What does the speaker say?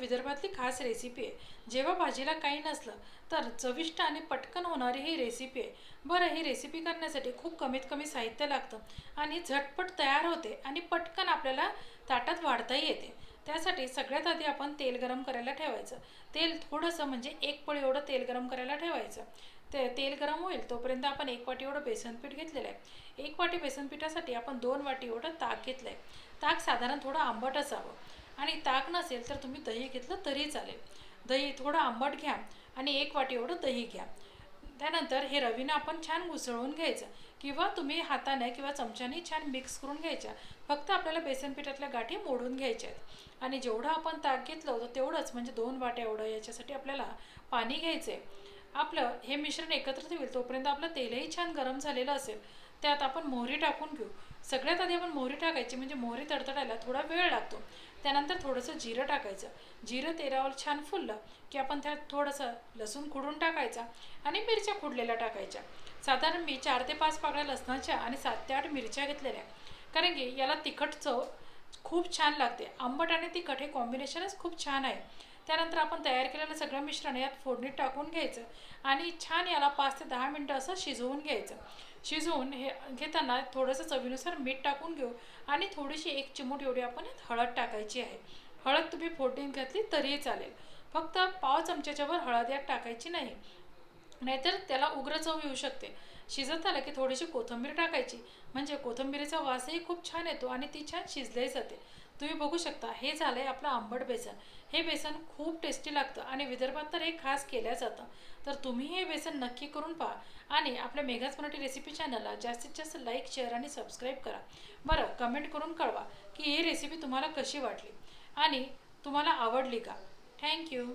विदर्भातली खास रेसिपी आहे. जेव्हा भाजीला काही नसलं तर चविष्ट आणि पटकन होणारी ही रेसिपी आहे. बरं ही रेसिपी करण्यासाठी खूप कमीत कमी साहित्य लागतं आणि झटपट तयार होते आणि पटकन आपल्याला ताटात वाढताही येते. त्यासाठी सगळ्यात आधी आपण तेल गरम करायला ठेवायचं. तेल थोडंसं म्हणजे एक पळी एवढं तेल गरम करायला ठेवायचं. ते तेल गरम होईल तोपर्यंत आपण एक वाटी एवढं बेसनपीठ घेतलेलं आहे. एक वाटी बेसनपीठासाठी आपण दोन वाटी एवढं ताक घेतलं आहे ताक साधारण थोडं आंबट असावं. आणि ताक नसेल तर तुम्ही दही घेतलं तरी चालेल. दही थोडं आंबट घ्या आणि एक वाटी एवढं दही घ्या. त्यानंतर हे रवीनं आपण छान उसळून घ्यायचं किंवा तुम्ही हाताने किंवा चमच्याने छान मिक्स करून घ्यायच्या. फक्त आपल्याला बेसन पिठातल्या गाठी मोडून घ्यायच्या आहेत. आणि जेवढं आपण ताक घेतलं होतं तेवढंच म्हणजे दोन वाट्या एवढं याच्यासाठी आपल्याला पाणी घ्यायचं आहे आपलं हे मिश्रण एकत्र होईल तोपर्यंत आपलं तेलही छान गरम झालेलं असेल. त्यात आपण मोहरी टाकून घेऊ. सगळ्यात आधी आपण मोहरी टाकायची म्हणजे मोहरी तडतडायला थोडा वेळ लागतो. त्यानंतर थोडंसं जिरं टाकायचं. जिरं तेलावर छान फुललं की आपण त्यात थोडंसं लसूण खुडून टाकायचा आणि मिरच्या खुडलेल्या टाकायच्या. साधारण मी चार ते पाच पाकळ्या लसणाच्या आणि सात ते आठ मिरच्या घेतलेल्या. कारण की याला तिखट चव खूप छान लागते. आंबट आणि तिखट हे कॉम्बिनेशनच खूप छान आहे. त्यानंतर आपण तयार केलेलं सगळं मिश्रण यात फोडणीत टाकून घ्यायचं आणि छान याला पाच ते दहा मिनटं असं शिजवून घ्यायचं. शिजवून हे घेताना थोडंसं चवीनुसार मीठ टाकून घेऊ. आणि थोडीशी एक चिमूट एवढी आपण हळद टाकायची आहे. हळद तुम्ही फोडणीत घातली तरीही चालेल. फक्त पाव चमच्याच्यावर हळद यात टाकायची नाही. नाहीतर त्याला उग्र चव येऊ शकते. शिजत आलं की थोडीशी कोथिंबीर टाकायची. म्हणजे कोथिंबीरीचा वासही खूप छान येतो आणि ती छान शिजली जाते. तुम्ही बघू शकता हे झालं आहे आपलं आंबट बेसन. हे बेसन खूप टेस्टी लागतं आणि विदर्भात तर हे खास केलं जातं. तर तुम्ही हे बेसन नक्की करून पहा आणि आपल्या मेघाच मराठी रेसिपी चॅनलला जास्तीत जास्त लाईक शेअर आणि सबस्क्राईब करा. बरं कमेंट करून कळवा की ही रेसिपी तुम्हाला कशी वाटली आणि तुम्हाला आवडली का? थँक्यू